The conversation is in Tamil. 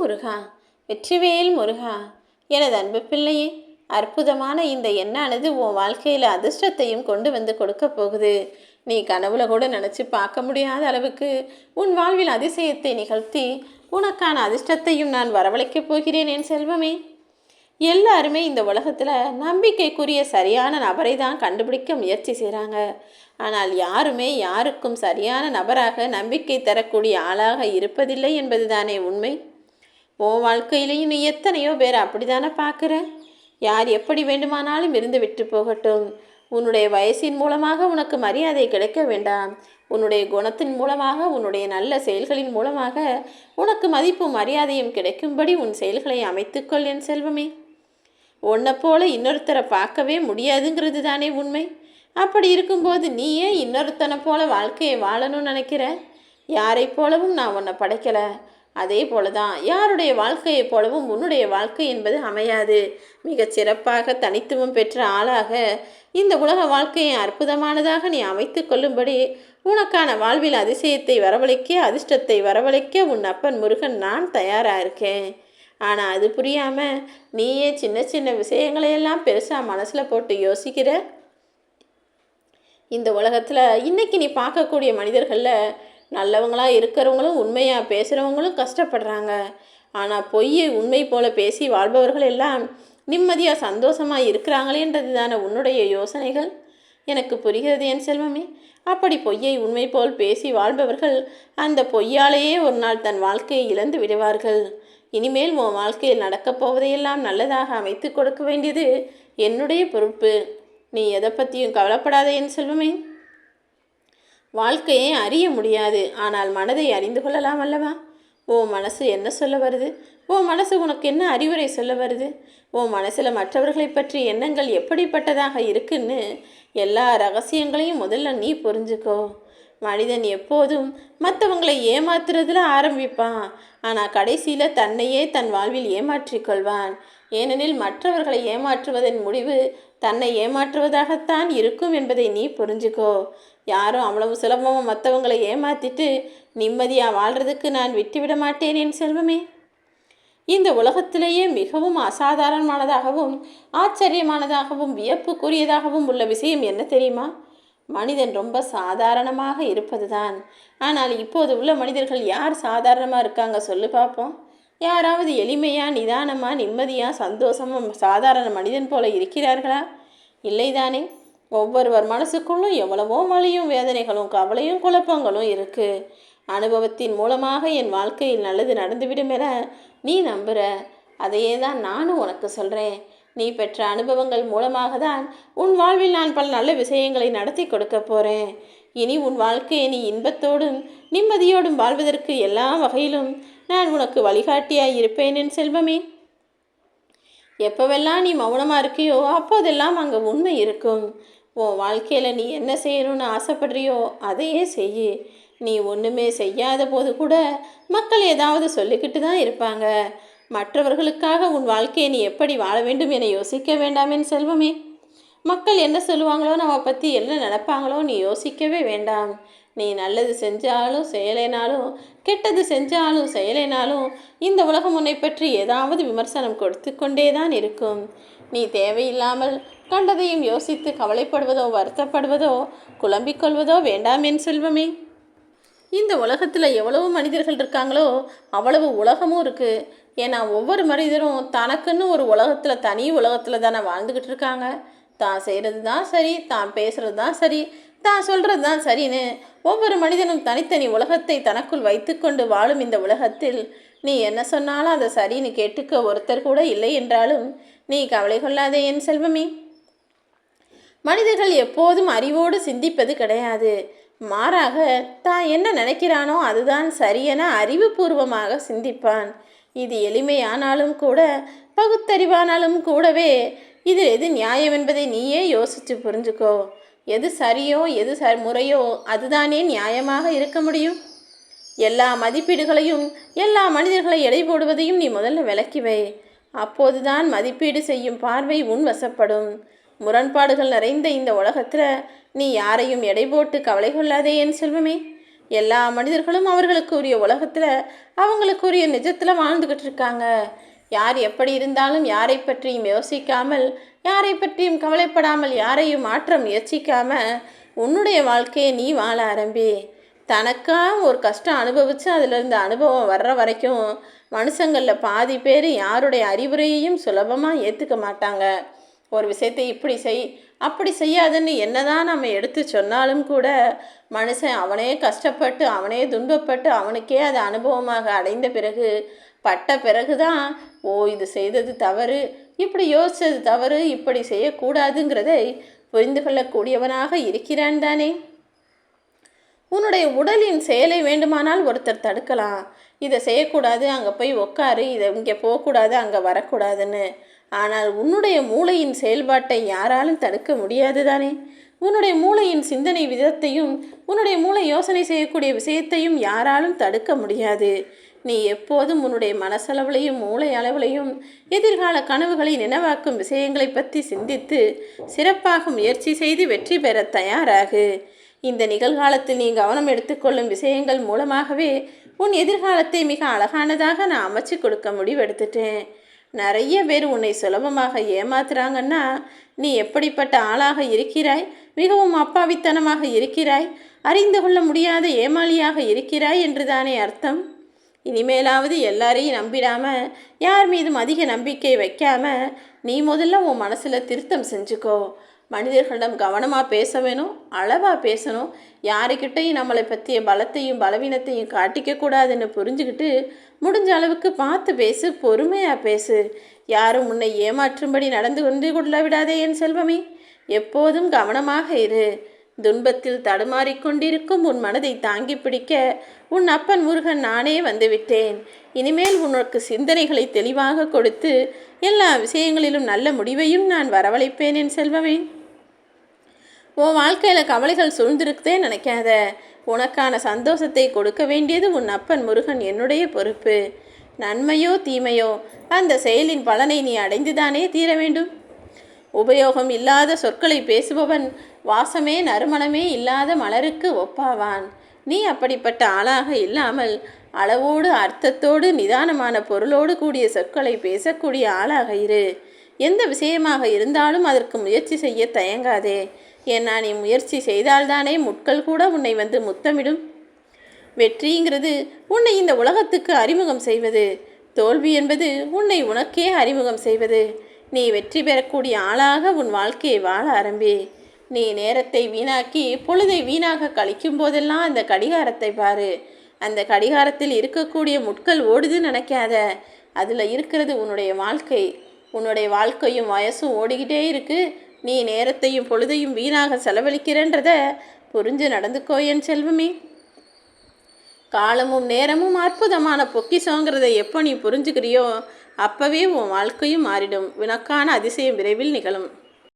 முருகா வெற்றிவேல் முருகா எனது அன்பு பிள்ளையே அற்புதமான இந்த எண்ணானது உன் வாழ்க்கையில் அதிர்ஷ்டத்தையும் கொண்டு வந்து கொடுக்க போகுது. நீ கனவுல கூட நினச்சி பார்க்க முடியாத அளவுக்கு உன் வாழ்வில் அதிசயத்தை நிகழ்த்தி உனக்கான அதிர்ஷ்டத்தையும் நான் வரவழைக்கப் போகிறேன் என் செல்வமே. எல்லாருமே இந்த உலகத்தில் நம்பிக்கைக்குரிய சரியான நபரை தான் கண்டுபிடிக்க முயற்சி செய்கிறாங்க ஆனால் யாருமே யாருக்கும் சரியான நபராக நம்பிக்கை தரக்கூடிய ஆளாக இருப்பதில்லை என்பதுதானே உண்மை. உன் வாழ்க்கையிலையும் நீ எத்தனையோ பேர் அப்படிதானே பார்க்குற? யார் எப்படி வேண்டுமானாலும் இருந்து விட்டு போகட்டும். உன்னுடைய வயசின் மூலமாக உனக்கு மரியாதை கிடைக்க வேண்டாம். உன்னுடைய குணத்தின் மூலமாக உன்னுடைய நல்ல செயல்களின் மூலமாக உனக்கு மதிப்பும் மரியாதையும் கிடைக்கும்படி உன் செயல்களை அமைத்துக்கொள் என் செல்வமே. உன்னை போல இன்னொருத்தரை பார்க்கவே முடியாதுங்கிறது தானே உண்மை. அப்படி இருக்கும்போது நீ ஏன் இன்னொருத்தனை போல வாழ்க்கையை வாழணும்னு நினைக்கிற? யாரை போலவும் நான் உன்னை படைக்கலை. அதே போல தான் யாருடைய வாழ்க்கையைப் போலவும் உன்னுடைய வாழ்க்கை என்பது அமையாது. மிகச் சிறப்பாக தனித்துவம் பெற்ற ஆளாக இந்த உலக வாழ்க்கையை அற்புதமானதாக நீ அமைத்து கொள்ளும்படி உனக்கான வாழ்வில் அதிசயத்தை வரவழைக்க அதிர்ஷ்டத்தை வரவழைக்க உன் அப்பன் முருகன் நான் தயாராக இருக்கேன். ஆனால் அது புரியாமல் நீயே சின்ன சின்ன விஷயங்களையெல்லாம் பெருசாக மனசில் போட்டு யோசிக்கிற? இந்த உலகத்தில் இன்னைக்கு நீ பார்க்கக்கூடிய மனிதர்களில் நல்லவங்களாக இருக்கிறவங்களும் உண்மையாக பேசுகிறவங்களும் கஷ்டப்படுறாங்க. ஆனால் பொய்யை உண்மை போல பேசி வாழ்பவர்கள் எல்லாம் நிம்மதியாக சந்தோஷமாக இருக்கிறாங்களேன்றது தானே உன்னுடைய யோசனைகள்? எனக்கு புரிகிறது என் செல்வமே. அப்படி பொய்யை உண்மை போல் பேசி வாழ்பவர்கள் அந்த பொய்யாலேயே ஒரு நாள் தன் வாழ்க்கையை இழந்து விடுவார்கள். இனிமேல் உன் வாழ்க்கையில் நடக்கப் போவதையெல்லாம் நல்லதாக அமைத்து கொடுக்க வேண்டியது என்னுடைய பொறுப்பு. நீ எதை பற்றியும் கவலைப்படாத என் செல்வமே. வாழ்க்கையை அறிய முடியாது. ஆனால் மனதை அறிந்து கொள்ளலாம் அல்லவா? ஓ மனசு என்ன சொல்ல வருது? ஓ மனசு உனக்கு என்ன அறிவுரை சொல்ல வருது? ஓ மனசில் மற்றவர்களை பற்றி எண்ணங்கள் எப்படிப்பட்டதாக இருக்குன்னு எல்லா ரகசியங்களையும் முதல்ல நீ புரிஞ்சுக்கோ. மனிதன் எப்போதும் மற்றவங்களை ஏமாத்துறதுல ஆரம்பிப்பான். ஆனால் கடைசியில் தன்னையே தன் வாழ்வில் ஏமாற்றிக்கொள்வான் ஏனெனில் மற்றவர்களை ஏமாற்றுவதன் முடிவு தன்னை ஏமாற்றுவதாகத்தான் இருக்கும் என்பதை நீ புரிஞ்சுக்கோ. யாரும் அவ்வளவு சுலபமாக மற்றவங்களை ஏமாத்திட்டு நிம்மதியாக வாழ்கிறதுக்கு நான் விட்டுவிட மாட்டேன் என் செல்வமே. இந்த உலகத்திலேயே மிகவும் அசாதாரணமானதாகவும் ஆச்சரியமானதாகவும் வியப்புக்குரியதாகவும் உள்ள விஷயம் என்ன தெரியுமா? மனிதன் ரொம்ப சாதாரணமாக இருப்பதுதான். ஆனால் இப்போது உள்ள மனிதர்கள் யார் சாதாரணமாக இருக்காங்க சொல்லு பார்ப்போம் யாராவது எளிமையாக நிதானமாக நிம்மதியாக சந்தோஷமாக சாதாரண மனிதன் போல இருக்கிறார்களா? இல்லைதானே. ஒவ்வொருவர் மனசுக்குள்ளும் எவ்வளவோ மலையும் வேதனைகளும் கவலையும் குழப்பங்களும் இருக்குது அனுபவத்தின் மூலமாக என் வாழ்க்கையில் நல்லது நடந்துவிடும் என நீ நம்புகிற அதையே தான் நானும் உனக்கு சொல்கிறேன் நீ பெற்ற அனுபவங்கள் மூலமாக தான் உன் வாழ்வில் நான் பல நல்ல விஷயங்களை நடத்தி கொடுக்க போகிறேன் இனி உன் வாழ்க்கையை நீ இன்பத்தோடும் நிம்மதியோடும் வாழ்வதற்கு எல்லா வகையிலும் நான் உனக்கு வழிகாட்டியாய் இருப்பேன் என் செல்வமே. எப்போவெல்லாம் நீ மௌனமாக இருக்கியோ அப்போதெல்லாம் அங்கே உண்மை இருக்கும். உன் வாழ்க்கையில் நீ என்ன செய்யணும்னு ஆசைப்படுறியோ அதையே செய்யு. நீ ஒன்றுமே செய்யாத போது கூட மக்கள் ஏதாவது சொல்லிக்கிட்டு தான் இருப்பாங்க. மற்றவர்களுக்காக உன் வாழ்க்கையை நீ எப்படி வாழ வேண்டும் என யோசிக்க வேண்டாமேன் செல்வமே. மக்கள் என்ன சொல்லுவாங்களோ நம்ம பற்றி என்ன நினப்பாங்களோ நீ யோசிக்கவே வேண்டாம். நீ நல்லது செஞ்சாலும் செய்யலைனாலும் கெட்டது செஞ்சாலும் செய்யலைனாலும் இந்த உலகம் உன்னை பற்றி ஏதாவது விமர்சனம் கொடுத்து கொண்டே தான் இருக்கும். நீ தேவையில்லாமல் கண்டதையும் யோசித்து கவலைப்படுவதோ வருத்தப்படுவதோ குழம்பிக் கொள்வதோ வேண்டாம் என் செல்வமே. இந்த உலகத்தில் எவ்வளவு மனிதர்கள் இருக்காங்களோ அவ்வளவு உலகமும் இருக்குது ஏன்னா ஒவ்வொரு மனிதரும் தனக்குன்னு ஒரு உலகத்தில் தனி உலகத்தில் தானே வாழ்ந்துக்கிட்டு இருக்காங்க. தான் செய்கிறது தான் சரி தான் பேசுகிறது தான் சரி தான் சொல்கிறது தான் சரின்னு. ஒவ்வொரு மனிதனும் தனித்தனி உலகத்தை தனக்குள் வைத்துக்கொண்டு வாழும் இந்த உலகத்தில் நீ என்ன சொன்னாலும் அதை சரின்னு கேட்டுக்க ஒருத்தர் கூட இல்லை என்றாலும் நீ கவலை கொள்ளாதே என் செல்வமே. மனிதர்கள் எப்போதும் அறிவோடு சிந்திப்பது கிடையாது. மாறாக தான் என்ன நினைக்கிறானோ அதுதான் சரியென அறிவுபூர்வமாக சிந்திப்பான். இது எளிமையானாலும் கூட பகுத்தறிவானாலும் கூடவே இது எது நியாயம் என்பதை நீயே யோசித்து புரிஞ்சுக்கோ. எது சரியோ எது ச முறையோ அதுதானே நியாயமாக இருக்க முடியும். எல்லா மதிப்பீடுகளையும் எல்லா மனிதர்களை எடை போடுவதையும் நீ முதல்ல விலக்கி வை. அப்போதுதான் மதிப்பீடு செய்யும் பார்வை உன் வசப்படும். முரண்பாடுகள் நிறைந்த இந்த உலகத்தில் நீ யாரையும் எடை போட்டு கவலை கொள்ளாதே என் செல்வமே. எல்லா மனிதர்களும் அவர்களுக்கு உரிய உலகத்தில் அவங்களுக்கு உரிய நிஜத்தில் வாழ்ந்துக்கிட்டு இருக்காங்க. யார் எப்படி இருந்தாலும் யாரை பற்றியும் யோசிக்காமல் யாரை பற்றியும் கவலைப்படாமல் யாரையும் மாற்ற முயற்சிக்காம உன்னுடைய வாழ்க்கையை நீ வாழ ஆரம்பி. தனக்கா ஒரு கஷ்டம் அனுபவித்து அதிலிருந்து அனுபவம் வர்ற வரைக்கும் மனுஷங்களில் பாதி பேர் யாருடைய அறிவுரையையும் சுலபமாக ஏற்றுக்க மாட்டாங்க. ஒரு விஷயத்தை இப்படி செய் அப்படி செய்யாதுன்னு என்னதான் நம்ம எடுத்து சொன்னாலும் கூட மனுஷன் அவனே கஷ்டப்பட்டு அவனே துன்பப்பட்டு அவனுக்கே அது அனுபவமாக அடைந்த பிறகு பட்ட பிறகுதான் ஓ இது செய்தது தவறு. இப்படி யோசித்தது தவறு. இப்படி செய்யக்கூடாதுங்கிறதை புரிந்து கொள்ளக்கூடியவனாக இருக்கிறான் தானே? உன்னுடைய உடலின் செயலை வேண்டுமானால் ஒருத்தர் தடுக்கலாம். இதை செய்யக்கூடாது. அங்கே போய் உக்காரு. இதை இங்கே போகக்கூடாது. அங்கே வரக்கூடாதுன்னு. ஆனால் உன்னுடைய மூளையின் செயல்பாட்டை யாராலும் தடுக்க முடியாது தானே? உன்னுடைய மூளையின் சிந்தனை விதத்தையும் உன்னுடைய மூளை யோசனை செய்யக்கூடிய விஷயத்தையும் யாராலும் தடுக்க முடியாது. நீ எப்போதும் உன்னுடைய மனசளவுலையும் மூளை அளவுலையும் எதிர்கால கனவுகளை நினைவாக்கும் விஷயங்களை பற்றி சிந்தித்து சிறப்பாக முயற்சி செய்து வெற்றி பெற தயாராகு. இந்த நிகழ்காலத்தில் நீ கவனம் எடுத்துக்கொள்ளும் விஷயங்கள் மூலமாகவே உன் எதிர்காலத்தை மிக அழகானதாக நான் அமைச்சு கொடுக்க முடிவெடுத்துட்டேன். நிறைய பேர் உன்னை சுலபமாக ஏமாத்துறாங்கன்னா நீ எப்படிப்பட்ட ஆளாக இருக்கிறாய் மிகவும் அப்பாவித்தனமாக இருக்கிறாய் அறிந்து கொள்ள முடியாத ஏமாளியாக இருக்கிறாய் என்றுதானே அர்த்தம்? இனிமேலாவது எல்லாரையும் நம்பிடாம யார் மீதும் அதிக நம்பிக்கை வைக்காம நீ முதல்ல உன் மனசில் திருத்தம் செஞ்சுக்கோ. மனிதர்களிடம் கவனமாக பேச வேணும் அளவாக பேசணும். யாருக்கிட்டையும் நம்மளை பற்றிய பலத்தையும் பலவீனத்தையும் காட்டிக்கக்கூடாதுன்னு புரிஞ்சுக்கிட்டு முடிஞ்ச அளவுக்கு பார்த்து பேசு பொறுமையாக பேசு. யாரும் உன்னை ஏமாற்றும்படி நடந்து கொண்டு கொள்ள விடாதே என் செல்வமே. எப்போதும் கவனமாக இரு. துன்பத்தில் தடுமாறிக்கொண்டிருக்கும் உன் மனதை தாங்கி பிடிக்க உன் அப்பன் முருகன் நானே வந்துவிட்டேன். இனிமேல் உனக்கு சிந்தனைகளை தெளிவாக கொடுத்து எல்லா விஷயங்களிலும் நல்ல முடிவையும் நான் வரவழைப்பேன் என் செல்வமே. உன் வாழ்க்கையில் கவலைகள் சூழ்ந்திருக்கதே நினைக்காத. உனக்கான சந்தோஷத்தை கொடுக்க வேண்டியது உன் அப்பன் முருகன் என்னுடைய பொறுப்பு. நன்மையோ தீமையோ அந்த செயலின் பலனை நீ அடைந்துதானே தீர வேண்டும். உபயோகம் இல்லாத சொற்களை பேசுபவன் வாசமே நறுமணமே இல்லாத மலருக்கு ஒப்பாவான். நீ அப்படிப்பட்ட ஆளாக இல்லாமல் அளவோடு அர்த்தத்தோடு நிதானமான பொருளோடு கூடிய சொற்களை பேசக்கூடிய ஆளாக இரு. எந்த விஷயமாக இருந்தாலும் அதற்கு முயற்சி செய்ய தயங்காதே. ஏன்னா நீ முயற்சி செய்தால்தானே முட்கள் கூட உன்னை வந்து முத்தமிடும். வெற்றிங்கிறது உன்னை இந்த உலகத்துக்கு அறிமுகம் செய்வது. தோல்வி என்பது உன்னை உனக்கே அறிமுகம் செய்வது. நீ வெற்றி பெறக்கூடிய ஆளாக உன் வாழ்க்கையை வாழ ஆரம்பி. நீ நேரத்தை வீணாக்கி பொழுதை வீணாக கழிக்கும் போதெல்லாம் அந்த கடிகாரத்தை பாரு. அந்த கடிகாரத்தில் இருக்கக்கூடிய முட்கள் ஓடுது நினைக்காத. அதில் இருக்கிறது உன்னுடைய வாழ்க்கை. உன்னுடைய வாழ்க்கையும் வயசும் ஓடிக்கிட்டே இருக்கு. நீ நேரத்தையும் பொழுதையும் வீணாக செலவழிக்கிறன்றத புரிஞ்சு நடந்துக்கோ என் செல்வமே. காலமும் நேரமும் அற்புதமான பொக்கிசோங்கிறத எப்போ நீ புரிஞ்சுக்கிறியோ அப்போவே உன் வாழ்க்கையும் மாறிடும். வினக்கான அதிசயம் விரைவில் நிகழும்.